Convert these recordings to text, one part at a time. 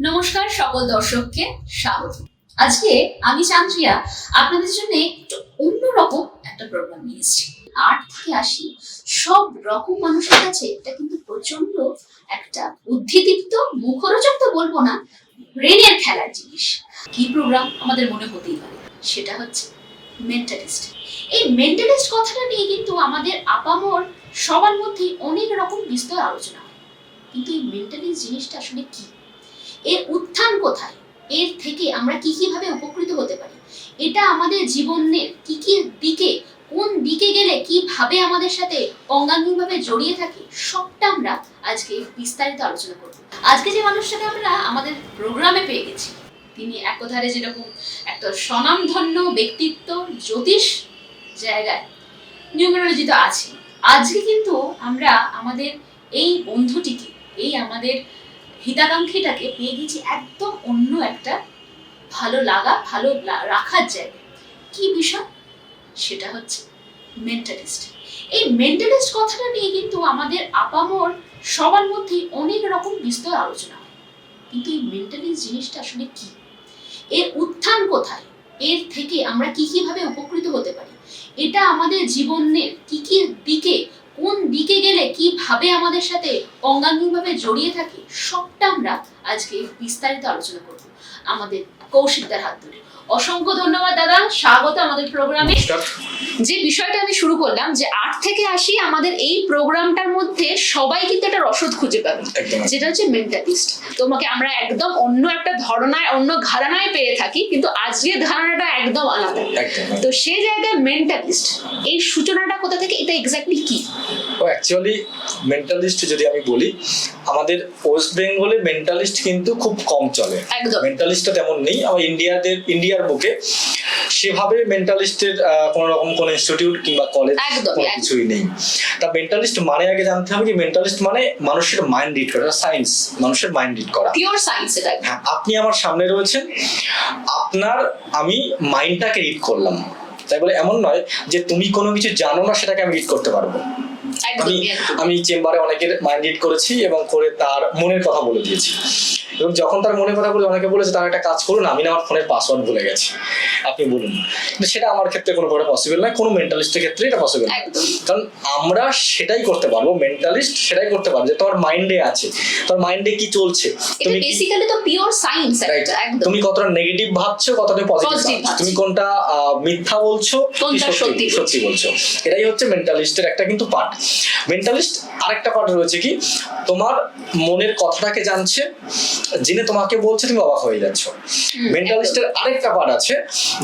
নমস্কার সকল দর্শককে স্বাগত। আজকে আমি চান্দ্রিয়া, আপনাদের জন্য একটু অন্যরকম একটা প্রোগ্রাম নিয়ে এসেছি। আট থেকে আসি সব রকম মানুষের কাছে এটা কিন্তু প্রচণ্ড একটা বুদ্ধিদীপ্ত, মুখরোচক তো বলব না ব্রেনের খেলার জিনিস। কি প্রোগ্রাম আমাদের মনে হতেই পারে? সেটা হচ্ছে মেন্টালিস্ট এই মেন্টালিস্ট কথাটা নিয়ে কিন্তু আমাদের আপামর সবার মধ্যেই অনেক রকম বিস্তর আলোচনা হয়। কিন্তু এই মেন্টালিস্ট জিনিসটা আসলে কি? এর উত্থান কোথায়? এর থেকে আমরা কি কীভাবে উপকৃত হতে পারি? এটা আমাদের জীবনের কি কি দিকে, কোন দিকে গেলে কীভাবে আমাদের সাথে অঙ্গাঙ্গিভাবে জড়িয়ে থাকে, সবটা আমরা আজকে বিস্তারিত আলোচনা করব। আজকে যে মানুষটাকে আমরা আমাদের প্রোগ্রামে পেয়ে গেছি, তিনি একধারে যেরকম একটা স্বনামধন্য ব্যক্তিত্ব, জ্যোতিষ জায়গায় নিউমেরোলজি তো আছে আজকে কিন্তু আমরা আমাদের এই বন্ধুটিকে, এই আমাদের হিতাকাঙ্ক্ষীটাকে পেয়ে গেছি একদম অন্য একটা ভালো লাগা, ভালো রাখার জায়গা কি বিষয়? সেটা হচ্ছে মেন্টালিস্ট এই মেন্টালিস্ট কথাটা নিয়ে কিন্তু আমাদের আপামর সবার মধ্যেই অনেক রকম বিস্তর আলোচনা হয়। কিন্তু এই মেন্টালিস্ট জিনিসটা আসলে কি? এর উত্থান কোথায়? এর থেকে আমরা কি কীভাবে উপকৃত হতে পারি? এটা আমাদের জীবনের কি কি দিকে কোন দিকে গেলে কীভাবে আমাদের সাথে অঙ্গাঙ্গিভাবে জড়িয়ে থাকে, সবটা আমরা আজকে বিস্তারিত আলোচনা করব। আমাদের কৌশিকদার হাত ধরে। অসংখ্য ধন্যবাদ দাদা। স্বাগত আমাদের প্রোগ্রামে যে বিষয়টা আমি শুরু করলাম যে আট থেকে আসি আমাদের এই প্রোগ্রামটার মধ্যে সবাই কিন্তু একটা রসদ খুঁজে পাবে যেটা হচ্ছে মেন্টালিস্ট তোমাকে আমরা একদম অন্য একটা ধরনায় অন্য ঘরানায় পেয়ে থাকি কিন্তু আজকের ধারণাটা একদম আলাদা। তো সেই জায়গায় মেন্টালিস্ট এই সূচনাটা কোথা থেকে এটা এক্স্যাক্টলি কি? ও অ্যাকচুয়ালি মেন্টালিস্ট যদি আমি বলি আমাদের ওয়েস্ট বেঙ্গলে মেন্টালিস্ট কিন্তু খুব কম চলে। একদম। মেন্টালিস্টটা তেমন নেই। আমার ইন্ডিয়াদের ইন্ডিয়ার বুকে সেভাবে মেন্টালিস্টের কোনো রকম কোনো ইনস্টিটিউট কিংবা কলেজ কোনো কিছুই নেই। তা মেন্টালিস্ট মানে আগে জানতে হবে কি মেন্টালিস্ট মানে মানুষের মাইন্ড রিড করা সায়েন্স মানুষের মাইন্ড রিড করা। পিওর সায়েন্স এটা হ্যাঁ আপনি আমার সামনে রয়েছেন। আপনার আমি মাইন্ডটাকে রিড করলাম। তাই বলে এমন নয় যে তুমি কোনো কিছু জানো না সেটাকে আমি রিড করতে পারব। আমি আমি চেম্বারে অনেকের মাইন্ড রিড করেছি এবং করে তার মনের কথা বলে দিয়েছি। এবং যখন তার মনে কথা বলে অনেকে বলেছে তার একটা কাজ করুন আমি না আমার ফোনের পাসওয়ার্ড ভুলে গেছি। আপনি বলুন। কিন্তু সেটা আমার ক্ষেত্রে কোনো প্রকার পসিবল নয় কোনো মেন্টালিস্টের ক্ষেত্রে এটা পসিবল কারণ আমরা সেটাই করতে পারব মেন্টালিস্ট সেটাই করতে পারব যে তোমার মাইন্ডে আছে তোমার মাইন্ডে কি চলছে? তুমি বেসিক্যালি তো পিওর সায়েন্স একটা একদম। তুমি কতটা নেগেটিভ ভাবছ কতটা পজিটিভ তুমি কোনটা মিথ্যা বলছো কোনটা সত্যি বলছো। সত্যি বলছো? এটাই হচ্ছে মেন্টালিস্টের একটা কিন্তু পার্ট মেন্টালিস্ট আরেকটা পার্ট রয়েছে কি? তোমার মনের কথাটাকে জানছে জেনে তোমাকে বলছে তুমি অবাক হয়ে যাচ্ছ। মেন্টালিস্টের আরেকটা পার্ট আছে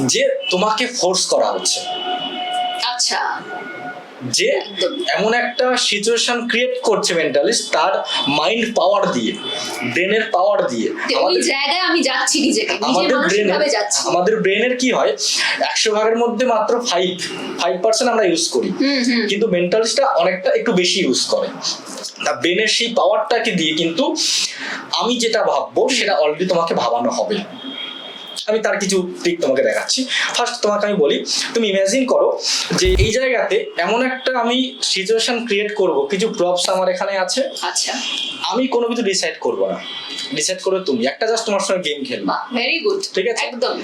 যে তোমাকে ফোর্স করা হচ্ছে। আচ্ছা। যে এমন একটা সিচুয়েশন ক্রিয়েট করছে মেন্টালিস্ট তার মাইন্ড পাওয়ার দিয়ে ব্রেনের পাওয়ার দিয়ে। ওই আমাদের জায়গায় আমি যাচ্ছি নিজেকে নিজে আমাদের যাচ্ছি। আমাদের ব্রেনের কি হয় একশো ভাগের মধ্যে মাত্র ফাইভ ফাইভ পার্সেন্ট আমরা ইউজ করি। কিন্তু মেন্টালিস্টটা অনেকটা একটু বেশি ইউজ করে। তা ব্রেনের সেই পাওয়ারটাকে দিয়ে কিন্তু আমি যেটা ভাববো সেটা অলরেডি তোমাকে ভাবানো হবে। আমি তার কিছু দিক তোমাকে দেখাচ্ছি। ফার্স্ট তোমাকে আমি বলি তুমি ইমাজিন করো যে এই জায়গাতে এমন একটা আমি সিচুয়েশন ক্রিয়েট করব কিছু প্রপস আমার এখানে আছে। আচ্ছা। আমি কোনো কিছু ডিসাইড করব না। ডিসাইড করবে তুমি। একটা জাস্ট তোমার সঙ্গে গেম খেলবা। ভেরি গুড ঠিক আছে? একদম।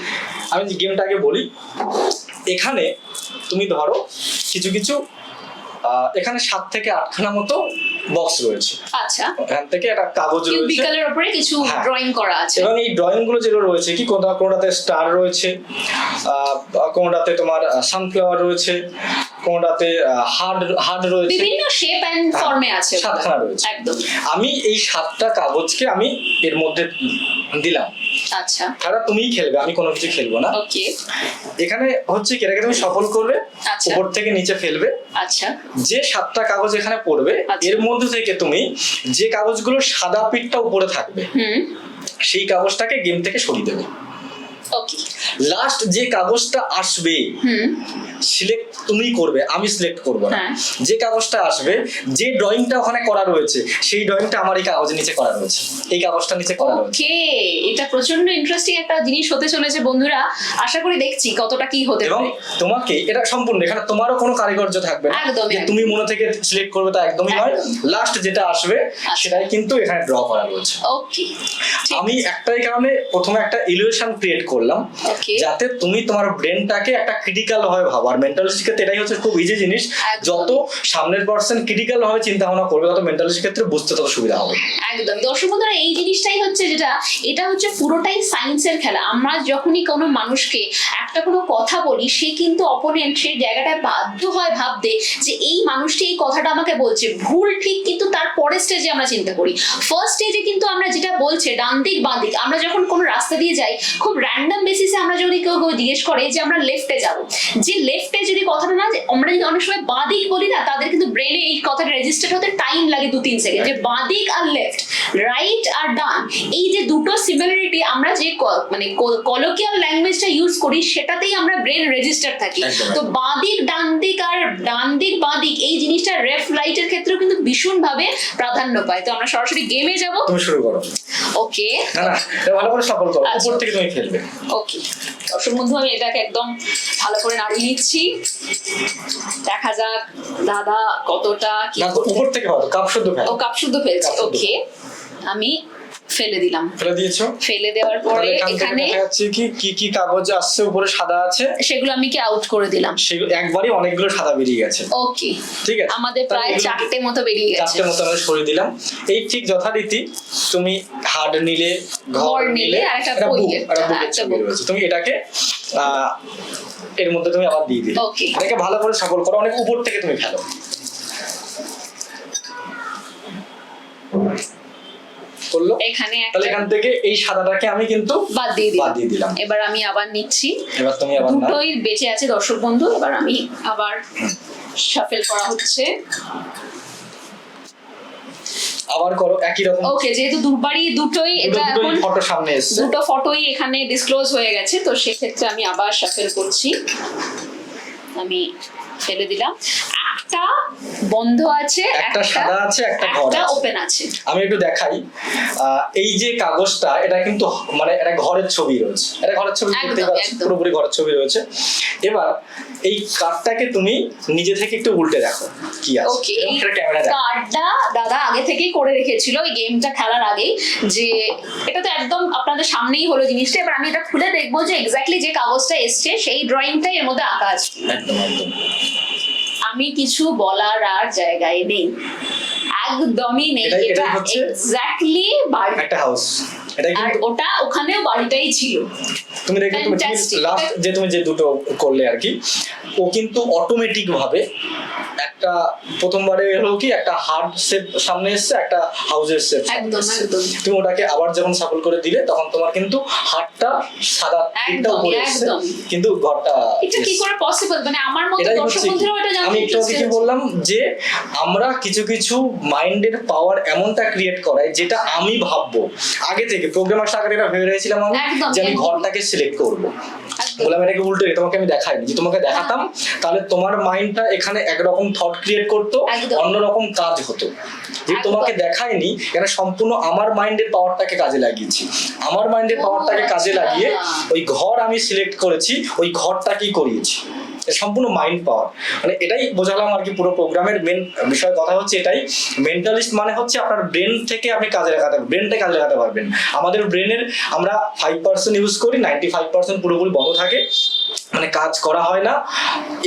আমি যে গেমটাকে বলি এখানে তুমি ধরো কিছু কিছু এখানে সাত থেকে আটখানা মতো বক্স রয়েছে। আচ্ছা। এখান থেকে একটা কাগজ রয়েছে। কিউবিকালের উপরে কিছু হ্যাঁ। ড্রয়িং করা আছে। এবং এই ড্রয়িংগুলো যেগুলো রয়েছে কি কোনটা কোনটাতে স্টার রয়েছে কোনটাতে তোমার সানফ্লাওয়ার রয়েছে কোনটাতে হার্ড হার্ড রয়েছে। বিভিন্ন শেপ এন্ড হ্যাঁ, ফর্মে আছে। সাতখানা রয়েছে। একদম। আমি এই সাতটা কাগজকে আমি এর মধ্যে দিলাম। আচ্ছা। খেলা তুমিই খেলবে আমি কোনো কিছু খেলব না। ওকে। এখানে হচ্ছে কি এটাকে তুমি সফল করবে আচ্ছা। উপর থেকে নিচে ফেলবে। আচ্ছা। যে সাতটা কাগজ এখানে পড়বে আচ্ছা। এর মধ্যে থেকে তুমি যে কাগজগুলো সাদা পিঠটা উপরে থাকবে হুম। সেই কাগজটাকে গেম থেকে সরিয়ে দেবে। লাস্ট যে কাগজটা আসবে সিলেক্ট তুমিই করবে আমি সিলেক্ট করব না। হ্যাঁ। যে কাগজটা আসবে যে ড্রয়িংটা ওখানে করা রয়েছে সেই ড্রয়িংটা আমার এই কাগজের নিচে করা রয়েছে। এই কাগজটা নিচে করা রয়েছে। ওকে এটা প্রচণ্ড ইন্টারেস্টিং একটা জিনিস হতে চলেছে বন্ধুরা। আশা করি দেখছি কতটা কি হতে এবং তোমাকে এটা সম্পূর্ণ এখানে তোমারও কোনো কারিগর্য থাকবে না। যে তুমি মনে থেকে সিলেক্ট করবে তা একদমই নয়। লাস্ট যেটা আসবে আচ্ছা। সেটাই কিন্তু এখানে ড্র করা রয়েছে। ওকে আমি একটাই কারণে প্রথমে একটা ইলিউশন ক্রিয়েট করলাম। Okay. যাতে তুমি তোমার ব্রেনটাকে একটা ক্রিটিক্যাল ভাবে ভাবো। আর মেন্টালিস্ট ক্ষেত্রে এটাই হচ্ছে খুব ইজি জিনিস। যত সামনের পার্সন ক্রিটিক্যাল ভাবে চিন্তা ভাবনা করবে তত মেন্টালিস্ট ক্ষেত্রে বুঝতে তত সুবিধা হবে। একদম। দর্শক বন্ধুরা, এই জিনিসটাই হচ্ছে যেটা, এটা হচ্ছে পুরোটাই সায়েন্সের খেলা। আমরা যখনই কোনো মানুষকে একটা কোনো কথা বলি, সে কিন্তু অপোনেন্ট সেই জায়গাটায় বাধ্য হয় ভাবতে যে এই মানুষটি এই কথাটা আমাকে বলছে। ভুল ঠিক কিন্তু তার পরের স্টেজে আমরা চিন্তা করি। ফার্স্ট স্টেজে কিন্তু আমরা যেটা বলছে, ডান দিক, বাঁ দিক, আমরা যখন কোনো রাস্তা দিয়ে যাই, খুব র্যান্ডম বেসিসে আমরা যদি কেউ কেউ জিজ্ঞেস করে যে আমরা লেফটে যাব। যে লেফটে যদি কথাটা না, আমরা যদি অনেক সময় বাঁ দিক বলি না, তাদের কিন্তু ব্রেনে এই কথাটা রেজিস্টার হতে টাইম লাগে দু তিন সেকেন্ড যে বাঁ দিক আর লেফট রাইট আর ডান এই যে দুটো সিমিলারিটি আমরা যে মানে কলোকিয়াল ল্যাঙ্গুয়েজটা ইউজ করি সেটাতেই আমরা ব্রেন রেজিস্টার থাকি। তো বাঁ দিক ডান দিক আর ডান দিক বাঁ দিক এই জিনিসটা রেফ লাইটের ক্ষেত্রেও কিন্তু ভীষণ ভাবে প্রাধান্য পায়। তো আমরা সরাসরি গেমে যাব। তুমি শুরু করো। ওকে না না ভালো করে সফল করো। আচ্ছা। উপর থেকে তুমি ফেলবে ওকে দর্শক বন্ধু আমি এটাকে একদম ভালো করে নাড়িয়ে নিচ্ছি। দেখা যাক দাদা কতটা? কি উপর থেকে ভালো কাপ শুদ্ধ ফেলো। ও কাপ শুদ্ধ ফেলছে ওকে। আমি ফেলে দিলাম। ফেলে দিয়েছ? ফেলে দেওয়ার পরে এখান কি কি কি কাগজ আসছে উপরে সাদা আছে? সেগুলো আমি কি আউট করে দিলাম? সেগুলো একবারই অনেকগুলো সাদা বেরিয়ে গেছে। ওকে। ঠিক আছে। আমাদের প্রায় চারটে মতো বেরিয়ে গেছে। চারটে মতো আমরা সরিয়ে দিলাম। এই ঠিক যথারীতি তুমি হার্ড নিলে ঘর নিলে, আর একটা বই একটা হ্যাঁ। রয়েছে। তুমি এটাকে আহ, এর মধ্যে তুমি আবার দিয়ে দিলে। Okay. এটাকে ভালো করে সফল করো অনেক উপর থেকে তুমি ফেলো। করল? এখানে তাহলে এখান থেকে এই সাদাটাকে আমি কিন্তু বাদ দিয়ে বাদ দিয়ে দিলাম। এবার আমি আবার নিচ্ছি। এবার তুমি আবার দুটোই বেঁচে আছে দর্শক বন্ধু এবার আমি আবার শাফেল করা হচ্ছে। আবার করো একই রকম। ওকে যেহেতু দুবারই দুটোই এটা এখন ফটো সামনে এসেছে। দুটো ফটোই এখানে ডিসক্লোজ হয়ে গেছে তো সেক্ষেত্রে আমি আবার শাফেল করছি। আমি ফেলে দিলাম। একটা বন্ধ আছে একটা সাদা আছে, একটা ঘর একটা ওপেন আছে। আমি একটু দেখাই। এই যে কাগজটা এটা কিন্তু মানে এটা ঘরের ছবি রয়েছে। এটা ঘরের ছবি দেখতে পাচ্ছি। পুরোপুরি ঘরের ছবি রয়েছে। এবার এই কার্ডটাকে তুমি নিজে থেকে একটু উল্টে দেখো কি আছে। সেটা ক্যামেরা কার্ডটা দাদা আগে থেকেই করে রেখেছিল এই গেমটা খেলার আগেই যে এটা তো একদম আপনাদের সামনেই হলো জিনিসটা। এবার আমি এটা খুলে দেখব যে এক্স্যাক্টলি যে কাগজটা এসছে সেই ড্রয়িংটাই এর মধ্যে আঁকা আছে। একদম একদম। আমি কিছু বলার আর জায়গায় নেই। একদমই নেই। এটা এক্স্যাক্টলি বাড়ি একটা হাউস এটা আর ওটা ওখানেও বাড়িটাই ছিল। তুমি দেখবে তুমি লাস্ট যে তুমি যে দুটো করলে আর কি ও কিন্তু অটোমেটিক ভাবে একটা প্রথমবারে হলো কি একটা হার্ড শেপ সামনে এসছে একটা হাউসের শেপ একদম, একদম। তুমি ওটাকে আবার যখন সাফল করে দিলে তখন তোমার কিন্তু হাতটা সাদা দিকটা উপরে এসছে। কিন্তু ঘরটা এটা কি করে পসিবল মানে আমার মতো দর্শক বন্ধুরাও এটা জানতে আমি একটু কিছু বললাম যে আমরা কিছু কিছু মাইন্ডের পাওয়ার এমনটা ক্রিয়েট করাই যেটা আমি ভাববো। আগে থেকে প্রোগ্রাম আসার আগে এটা ভেবে রেখেছিলাম আমি যে আমি ঘরটাকে সিলেক্ট করব। বললাম এটাকে উল্টে? তোমাকে আমি দেখাইনি। যে তোমাকে দেখাতাম তাহলে তোমার মাইন্ডটা এখানে একরকম থট ক্রিয়েট করতো অন্যরকম কাজ হতো। যে তোমাকে দেখায়নি এখানে সম্পূর্ণ আমার মাইন্ডের পাওয়ারটাকে কাজে লাগিয়েছি। আমার মাইন্ডের পাওয়ারটাকে কাজে আচ্ছা। লাগিয়ে ওই ঘর আমি সিলেক্ট করেছি ওই ঘরটাকেই করিয়েছি। সম্পূর্ণ মাইন্ড পাওয়ার মানে এটাই বোঝালাম আর কি পুরো প্রোগ্রামের মেন বিষয়। কথা হচ্ছে এটাই মেন্টালিস্ট মানে হচ্ছে আপনার ব্রেন থেকে আপনি কাজে লাগাতে ব্রেনটা কাজে লাগাতে পারবেন। আমাদের ব্রেনের আমরা ফাইভ পার্সেন্ট ইউজ করি নাইনটি ফাইভ পার্সেন্ট পুরোপুরি বন্ধ থাকে। মানে কাজ করা হয় না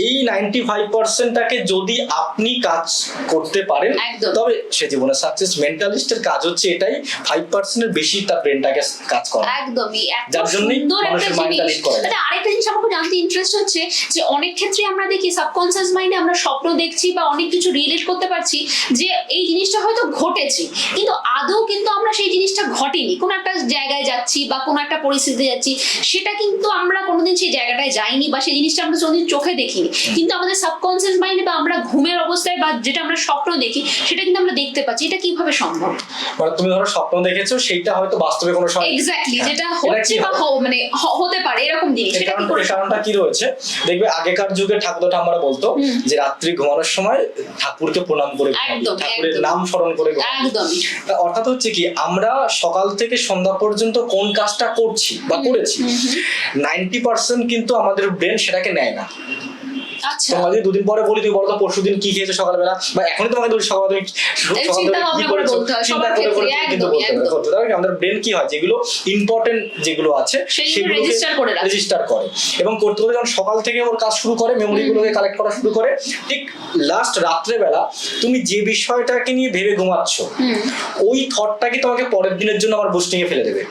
এই নাইনটি ফাইভ পার্সেন্টটাকে যদি আপনি কাজ করতে পারেন। তবে সে জীবনে সাকসেস মেন্টালিস্টের কাজ হচ্ছে এটাই ফাইভ পার্সেন্টের বেশি তার ব্রেনটাকে কাজ করা একদমই যার জন্যই মানুষের mind টা করে। আরেকটা জিনিস আমার জানতে ইন্টারেস্ট হচ্ছে যে অনেক ক্ষেত্রে আমরা দেখি সাবকনসিয়াস মাইন্ডে আমরা স্বপ্ন দেখছি বা অনেক কিছু রিলেট করতে পারছি যে এই জিনিসটা হয়তো ঘটেছে কিন্তু আদৌ কিন্তু আমরা সেই জিনিসটা ঘটেনি কোনো একটা জায়গায় যাচ্ছি বা কোনো একটা পরিস্থিতিতে যাচ্ছি সেটা কিন্তু আমরা কোনোদিন সেই জায়গাটায় জায়গায় যাইনি বা সেই জিনিসটা আমরা কোনোদিন চোখে দেখিনি। কিন্তু আমাদের সাবকনসিয়াস মাইন্ডে বা আমরা ঘুমের অবস্থায় বা যেটা আমরা স্বপ্ন দেখি সেটা কিন্তু আমরা দেখতে পাচ্ছি। এটা কীভাবে সম্ভব? মানে তুমি ধরো স্বপ্ন দেখেছ সেইটা হয়তো বাস্তবে কোনো সময় এক্স্যাক্টলি যেটা হচ্ছে বা মানে হতে পারে এরকম জিনিস সেটা কি করে কারণটা কি রয়েছে? দেখবে আগেকার যুগে ঠাকুর ঠাম্মারা বলতো যে রাত্রি ঘুমানোর সময় ঠাকুরকে প্রণাম করে ঠাকুরের নাম স্মরণ করে একদম। অর্থাৎ হচ্ছে কি আমরা সকাল থেকে সন্ধ্যা পর্যন্ত কোন কাজটা করছি বা করেছি। নাইনটি পার্সেন্ট কিন্তু আমাদের ব্রেন সেটাকে নেয় না। আচ্ছা। তোমাকে যদি দুদিন পরে বলি তুমি বলো পরশু দিন কি খেয়েছো সকালবেলা? বা এখনই তোমাকে বলি তুমি এই সকালবেলা চিন্তা কি করেছ? চিন্তা করে করে কিন্তু বলতে হবে, করতে হবে। তার মানে আমাদের ব্রেন কি হয়? যেগুলো ইম্পর্টেন্ট যেগুলো আছে সেগুলো। রেজিস্টার করে এবং করতে করতে যখন সকাল থেকে ওর কাজ শুরু করে মেমোরি গুলোকে কালেক্ট করা শুরু করে ঠিক লাস্ট রাত্রেবেলা তুমি যে বিষয়টাকে নিয়ে ভেবে ঘুমাচ্ছ ওই থটটাকে তোমাকে পরের দিনের জন্য আমার বুস্টিং এ ফেলে দেবে?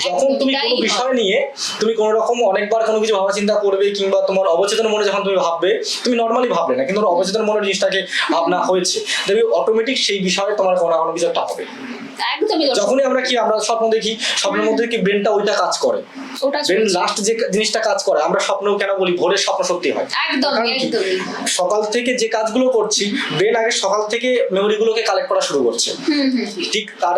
যখন তুমি কোনো বিষয় নিয়ে তুমি কোনো রকম অনেকবার কোনো কিছু ভাবা চিন্তা করবে কিংবা তোমার অবচেতন মনে যখন তুমি ভাববে তুমি নর্মালি ভাবলে না কিন্তু অবচেতন মনে জিনিসটাকে ভাবনা হয়েছে দেখবে অটোমেটিক সেই বিষয়ে তোমার কোনো কোনো কিছু একটা হবে। একদমই যখনই আমরা কি আমরা স্বপ্ন দেখি স্বপ্নের মধ্যে কি ব্রেনটা ওইটা কাজ করে? ব্রেন লাস্ট যে জিনিসটা কাজ করে আমরা স্বপ্ন কেন বলি ভোরের স্বপ্ন সত্যি হয়। সকাল থেকে যে কাজগুলো করছি ব্রেন আগে সকাল থেকে মেমোরিগুলোকে কালেক্ট করা শুরু করছে। ঠিক তার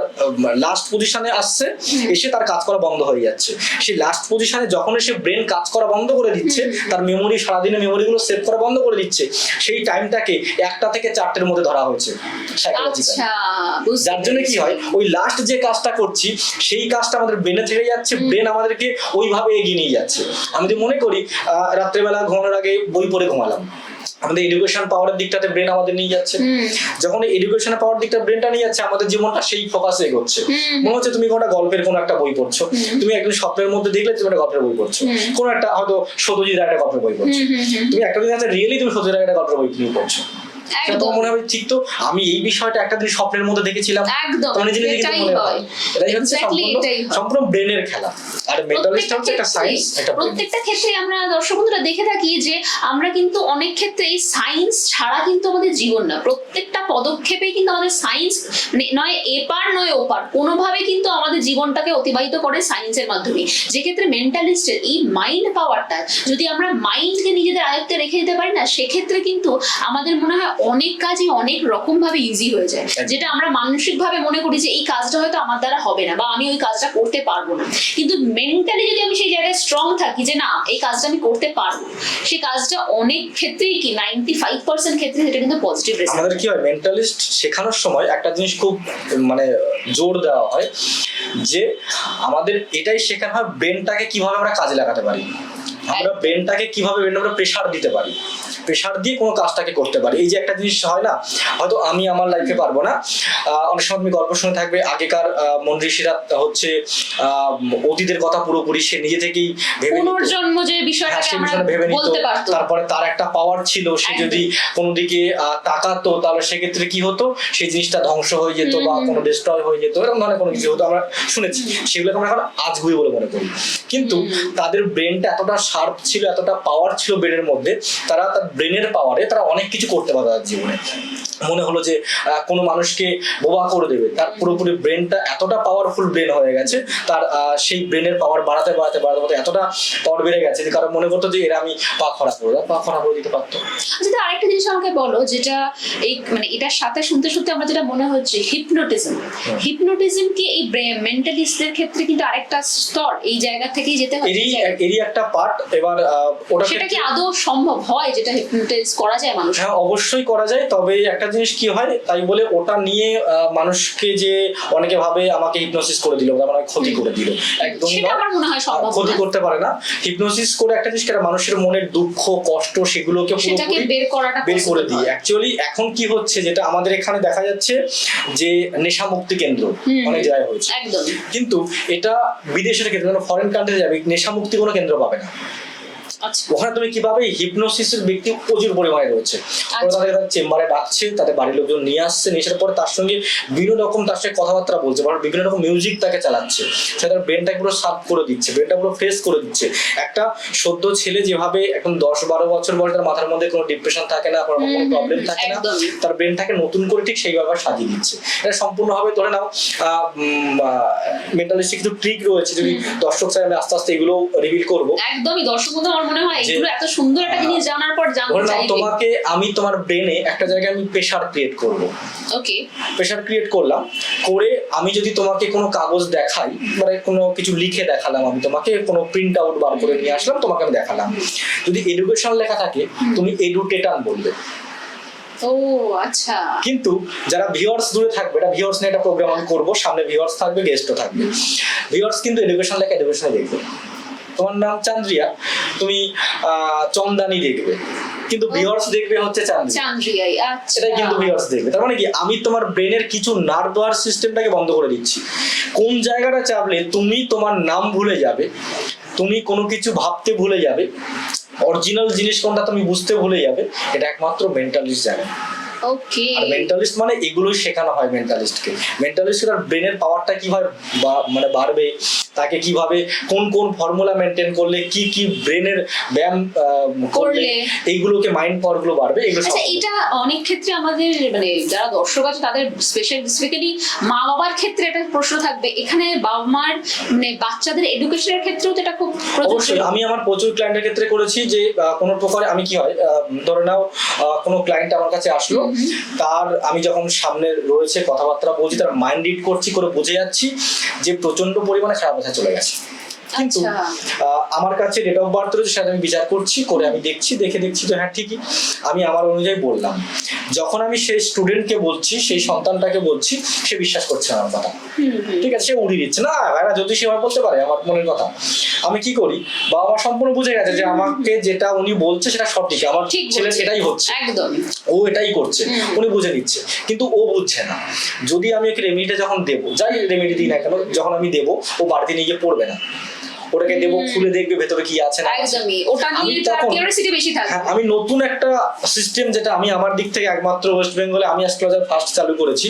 লাস্ট পজিশনে আসছে এসে তার কাজ করা বন্ধ হয়ে যাচ্ছে। সেই লাস্ট পজিশনে যখন এসে ব্রেন কাজ করা বন্ধ করে দিচ্ছে তার মেমোরি সারাদিনে মেমোরিগুলো সেভ করা বন্ধ করে দিচ্ছে সেই টাইমটাকে একটা থেকে চারটের মধ্যে ধরা হয়েছে। আচ্ছা যার জন্য কি হয় ওই লাস্ট যে কাজটা করছি সেই কাজটা আমাদের ব্রেনে থেকে যাচ্ছে ব্রেন আমাদেরকে ওইভাবে এগিয়ে নিয়ে যাচ্ছে। আমি যদি মনে করি আহ, রাত্রেবেলা ঘুমানোর আগে বই পড়ে ঘুমালাম। আমাদের এডুকেশন পাওয়ারের দিকটাতে ব্রেন আমাদের নিয়ে যাচ্ছে। যখন এডুকেশন পাওয়ার দিকটা ব্রেনটা নিয়ে যাচ্ছে আমাদের জীবনটা সেই ফোকাসে এগোচ্ছে। মনে হচ্ছে তুমি কোনো গল্পের কোনো একটা বই পড়ছো। তুমি একদিন স্বপ্নের মধ্যে দেখলে তুমি একটা গল্পের বই পড়ছো। কোনো একটা হয়তো সত্যজিৎ একটা গল্পের বই পড়ছো। তুমি একটা দিন আছে রিয়েলি তুমি সত্যজিৎ রায় একটা গল্পের বই নিয়ে পড়ছো। মনে হবে ঠিক তো? আমি এই বিষয়টা একটা দিন স্বপ্নের মধ্যে দেখেছিলাম। একদম এটাই হয়। এটাই হচ্ছে সম্পূর্ণ ব্রেনের খেলা। আর মেন্টালিস্ট হচ্ছে একটা সায়েন্স একটা প্রত্যেকটা ক্ষেত্রে আমরা দর্শক বন্ধুরা দেখে থাকি যে আমরা কিন্তু অনেক ক্ষেত্রে এই সায়েন্স ছাড়া কিন্তু আমাদের জীবন না। প্রত্যেকটা পদক্ষেপে কিন্তু আমাদের সায়েন্স নয় এপার নয় ওপার। কোনোভাবে কিন্তু আমাদের জীবনটাকে অতিবাহিত করে সায়েন্সের মাধ্যমে। যে ক্ষেত্রে মেন্টালিস্টের এই মাইন্ড পাওয়ারটা যদি আমরা মাইন্ডকে নিজেদের আয়ত্তে রেখে দিতে পারি না সেক্ষেত্রে কিন্তু আমাদের মনে হয় অনেক কাজই অনেক রকম ভাবে ইজি হয়ে যায়। যেটা আমরা মানসিক ভাবে মনে করি যে এই কাজটা হয়তো আমার দ্বারা হবে না বা আমি ওই কাজটা করতে পারব না। কিন্তু মেন্টালি যদি আমি সেই জায়গায় স্ট্রং থাকি যে না এই কাজটা আমি করতে পারব। সেই কাজটা অনেক ক্ষেত্রেই কি নাইনটি ফাইভ পার্সেন্ট ক্ষেত্রে সেটা কিন্তু পজিটিভ রেজাল্ট আমাদের কি হয় মেন্টালিস্ট শেখানোর সময় একটা জিনিস খুব মানে জোর দেওয়া হয় যে আমাদের এটাই শেখানো হয় ব্রেনটাকে কীভাবে আমরা কাজে লাগাতে পারি। আমরা ব্রেনটাকে কীভাবে ব্রেন আমরা প্রেশার দিতে পারি। প্রেশার দিয়ে কোনো কাজটাকে করতে পারি। এই যে একটা জিনিস হয় না হয়তো আমি আমার লাইফে পারব না। অনেক সময় তুমি গল্প শুনে থাকবে আগেকার আহ, ঋষিরা হচ্ছে অতীতের কথা পুরোপুরি সে নিজে থেকেই ভেবে। পুনর্জন্ম যে হ্যাঁ, বিষয়টাকে আমরা বিষয়টা ভেবে নিত। বলতে পারতো। তারপরে তার একটা পাওয়ার ছিল সে যদি কোনো দিকে তাকাতো তাহলে সেক্ষেত্রে কি হতো? সেই জিনিসটা ধ্বংস হয়ে যেত বা কোনো ডিস্ট্রয় হয়ে যেত এরকম ধরনের কোনো কিছু হতো। আমরা শুনেছি সেগুলোকে আমরা এখন আজগুবি বলে মনে করি। কিন্তু তাদের ব্রেনটা এতটা শার্প ছিল এতটা পাওয়ার ছিল ব্রেনের মধ্যে তারা তার ব্রেনের পাওয়ারে তারা অনেক কিছু করতে পারে তাদের জীবনে। মনে হলো যে কোনো মানুষকে বোবা করে দেবে। তার পুরোপুরি ব্রেনটা এতটা পাওয়ারফুল ব্রেন হয়ে গেছে তার সেই ব্রেনের পাওয়ার বাড়াতে বাড়াতে বাড়াতে বাড়াতে এতটা পাওয়ার বেড়ে গেছে যে কারও মনে করতো যে এরা আমি পা খরা করে পা খরা করে দিতে পারতো। আচ্ছা আরেকটা জিনিস আমাকে বলো যেটা এই মানে এটার সাথে শুনতে শুনতে আমার যেটা মনে হচ্ছে হিপনোটিজম হিপনোটিজম কি এই মেন্টালিস্টদের ক্ষেত্রে কিন্তু আরেকটা স্তর এই জায়গা থেকেই যেতে হয়? এরই এরই একটা পার্ট এবার ওটা সেটা কি আদৌ সম্ভব হয় যেটা হিপনোটাইজ করা যায় মানুষ হ্যাঁ অবশ্যই করা যায় তবে একটা জিনিস কি হয় তাই বলে ওটা নিয়ে মানুষকে যে অনেকে ভাবে আমাকে হিপনোসিস করে দিল আমার ক্ষতি করে দিল। মনে সম্ভব ক্ষতি করতে পারে না। হিপনোসিস করে একটা জিনিস কেন মানুষের মনের দুঃখ কষ্ট সেগুলোকে পুরোপুরি বের করে দিই অ্যাকচুয়ালি এখন কি হচ্ছে যেটা আমাদের এখানে দেখা যাচ্ছে যে নেশা মুক্তি কেন্দ্র অনেক জায়গায় হয়েছে। কিন্তু এটা বিদেশের ক্ষেত্রে ফরেন কান্ট্রি যাবে নেশা মুক্তি কোনো কেন্দ্র পাবে না। ওখানে তুমি কীভাবে হিপনোসিসের ব্যক্তি প্রচুর পরিমাণে রয়েছে? ওরা আচ্ছা। তাদের চেম্বারে ডাকছে তাদের বাড়ির লোকজন নিয়ে আসছে নিয়ে আসার পরে তার সঙ্গে বিভিন্ন রকম তার সঙ্গে কথাবার্তা বলছে বা বিভিন্ন রকম মিউজিক তাকে চালাচ্ছে। সে তার ব্রেনটাকে পুরো সাফ করে দিচ্ছে ব্রেনটা পুরো ফ্রেশ করে দিচ্ছে। একটা সদ্য ছেলে যেভাবে এখন দশ বারো বছর বয়স তার মাথার মধ্যে কোনো ডিপ্রেশন থাকে না কোনো প্রবলেম থাকে না তার ব্রেনটাকে নতুন করে ঠিক সেইভাবে সাজিয়ে দিচ্ছে। এটা সম্পূর্ণভাবে ধরে নাও মেন্টালিস্টিক কিছু ট্রিক রয়েছে যদি দর্শক স্যার আমি আস্তে আস্তে এগুলো রিভিল করব। একদমই দর্শক বন্ধু আমার মনে হয় এগুলো এত সুন্দর একটা জিনিস জানার পর জানতে চাইবে। তোমাকে আমি তোমার ব্রেনে একটা জায়গায় আমি প্রেশার ক্রিয়েট করব। ওকে প্রেশার ক্রিয়েট করলাম করে আমি যদি তোমাকে কোনো কাগজ দেখাই মানে কোনো কিছু লিখে দেখালাম আমি তোমাকে কোনো প্রিন্ট আউট বার করে নিয়ে আসলাম তোমাকে আমি দেখালাম। যদি এডুকেশন লেখা থাকে তুমি এডুটেটান বলবে। ও আচ্ছা। কিন্তু যারা ভিউয়ার্স দূরে থাকবে এটা ভিউয়ার্স নিয়ে একটা প্রোগ্রাম আমি করব সামনে ভিউয়ার্স থাকবে গেস্টও থাকবে। ভিউয়ার্স কিন্তু এডুকেশন লেখা এডুকেশনে দেখবে। তোমার নাম চান্দ্রিয়া তুমি চন্দানি দেখবে। কিন্তু ভিউয়ার্স দেখবে হচ্ছে চান্দ্রিয়া। চান্দ্রিয়াই আচ্ছা। সেটাই কিন্তু ভিউয়ার্স দেখবে। তার মানে কি আমি তোমার ব্রেনের কিছু নার্ভ দেওয়ার সিস্টেমটাকে বন্ধ করে দিচ্ছি। কোন জায়গাটা চাপলে তুমি তোমার নাম ভুলে যাবে তুমি কোনো কিছু ভাবতে ভুলে যাবে অরিজিনাল জিনিস কোনটা তুমি বুঝতে ভুলে যাবে এটা একমাত্র মেন্টালিস্ট জানে। ওকে আর মেন্টালিস্ট মানে এগুলোই শেখানো হয় মেন্টালিস্টকে মেন্টালিস্টের ব্রেনের পাওয়ারটা কীভাবে মানে বাড়বে তাকে কীভাবে কোন কোন ফর্মুলা মেনটেন করলে কি কি ব্রেনের ব্যায়াম করলে। এইগুলোকে মাইন্ড পাওয়ারগুলো বাড়বে এগুলো আচ্ছা এটা অনেক ক্ষেত্রে আমাদের মানে যারা দর্শক আছে তাদের স্পেশাল স্পেশালি মা বাবার ক্ষেত্রে একটা প্রশ্ন থাকবে। এখানে বাবা মার মানে বাচ্চাদের এডুকেশনের ক্ষেত্রেও তো এটা খুব অবশ্যই আমি আমার প্রচুর ক্লায়েন্টের ক্ষেত্রে করেছি যে কোনো প্রকারে আমি কি হয় ধরে নাও কোনো ক্লায়েন্ট আমার কাছে আসলো তার, আমি যখন সামনে রয়েছে কথাবার্তা বলছি, তার মাইন্ড রিড করছি, করে বুঝে যাচ্ছি যে প্রচণ্ড পরিমাণে খারাপ মাথায় চলে গেছে। কিন্তু আচ্ছা। আমার কাছে ডেট অফ বার্থ রয়েছে সেটা আমি বিচার করছি করে আমি দেখছি দেখে দেখছি তো হ্যাঁ ঠিকই। আমি আমার অনুযায়ী বললাম। যখন আমি সেই স্টুডেন্টকে বলছি সেই সন্তানটাকে বলছি সে বিশ্বাস করছে আমার কথা। ঠিক আছে সে উড়িয়ে দিচ্ছে। না ভাইরা যদি সে আমার বলতে পারে আমার মনের কথা। আমি কি করি? বাবা মা সম্পূর্ণ বুঝে গেছে যে আমাকে যেটা উনি বলছে সেটা সঠিক। আমার ছেলে সেটাই হচ্ছে। একদম। ও এটাই করছে। উনি বুঝে নিচ্ছে। কিন্তু ও বুঝছে না। যদি আমি ওকে রেমেডিটা যখন দেবো যাই রেমেডি দিই না কেন যখন আমি দেবো ও বাড়িতে নিয়ে গিয়ে পড়বে না। ওটাকে দেবো খুলে দেখবে ভেতরে কি আছে না একদমই ওটা নিয়ে কিউরিওসিটি বেশি বেশি হ্যাঁ আমি নতুন একটা সিস্টেম যেটা আমি আমার দিক থেকে একমাত্র ওয়েস্ট বেঙ্গলে আমি অ্যাস্ট্রোলজার ফার্স্ট চালু করেছি।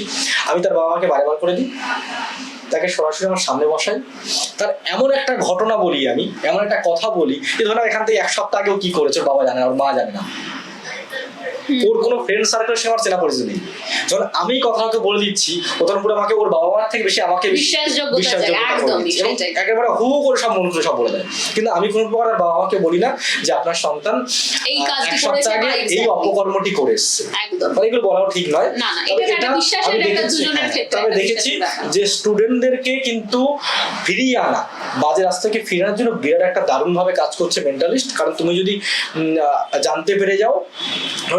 আমি তার বাবা মাকে বারবার করে দিই। তাকে সরাসরি আমার সামনে বসাই। তার এমন একটা ঘটনা বলি আমি এমন একটা কথা বলি যে ধরো এখান থেকে এক সপ্তাহ আগেও কি করেছে বাবা জানে আর মা জানে না। ওর কোনো ফ্রেন্ড সার্কেল সে আমার চেনা পরিচিত নেই। যখন আমি কথাকে বলে দিচ্ছি ও তখন পুরো আমাকে ওর বাবা মার থেকে বেশি আমাকে বেশি বিশ্বাসযোগ্যতা বিশ্বাসযোগ্যতা জায়গা, করে একদমই, দিচ্ছে। এবং সেটাই। একেবারে হু করে সব মন খুলে সব বলে দেয়। কিন্তু আমি কোনো প্রকার বাবা মাকে বলি না যে আপনার সন্তান এই কাজটি করেছে এই অপকর্মটি করে এসছে। একদম। মানে এগুলো বলাও ঠিক নয়। না, এটা একটা বিশ্বাসের একটা দেখেছি, দুজনের হ্যাঁ, ক্ষেত্রে তবে দেখেছি যে স্টুডেন্টদেরকে কিন্তু ফিরিয়ে আনা বাজে রাস্তাকে আনার জন্য বিরাট একটা দারুণ ভাবে কাজ করছে মেন্টালিস্ট কারণ তুমি যদি জানতে পেরে যাও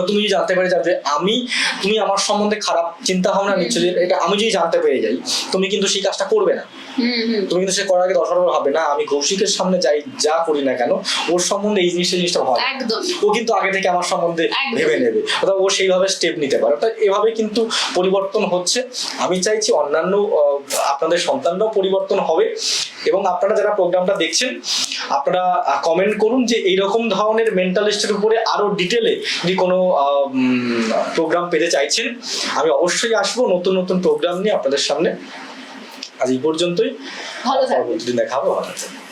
তুমি যদি জানতে পেরে যাও যে আমি তুমি আমার সম্বন্ধে খারাপ চিন্তা ভাবনা নিচ্ছ যে এটা আমি যদি জানতে পেরে যাই তুমি কিন্তু সেই কাজটা করবে না। তুমি কিন্তু সে করার আগে দশ বার ভাববে না আমি কৌশিকের সামনে যাই যা করি না কেন ওর সম্বন্ধে এই জিনিসটা জিনিসটা একদম। ও কিন্তু আগে থেকে আমার সম্বন্ধে ভেবে নেবে। অর্থাৎ ও সেইভাবে স্টেপ নিতে পারে। অর্থাৎ এভাবে কিন্তু পরিবর্তন হচ্ছে। আমি চাইছি অন্যান্য আপনাদের সন্তানরাও পরিবর্তন হবে। এবং আপনারা যারা প্রোগ্রামটা দেখছেন আপনারা কমেন্ট করুন যে এইরকম ধরনের মেন্টালিস্টের উপরে আরও ডিটেলে যদি কোনো প্রোগ্রাম পেতে চাইছেন আমি অবশ্যই আসব নতুন নতুন প্রোগ্রাম নিয়ে আপনাদের সামনে। আজ এই পর্যন্তই। ভালো থাকবেন। দেখাবো দেখা হবে ভালো থাকবেন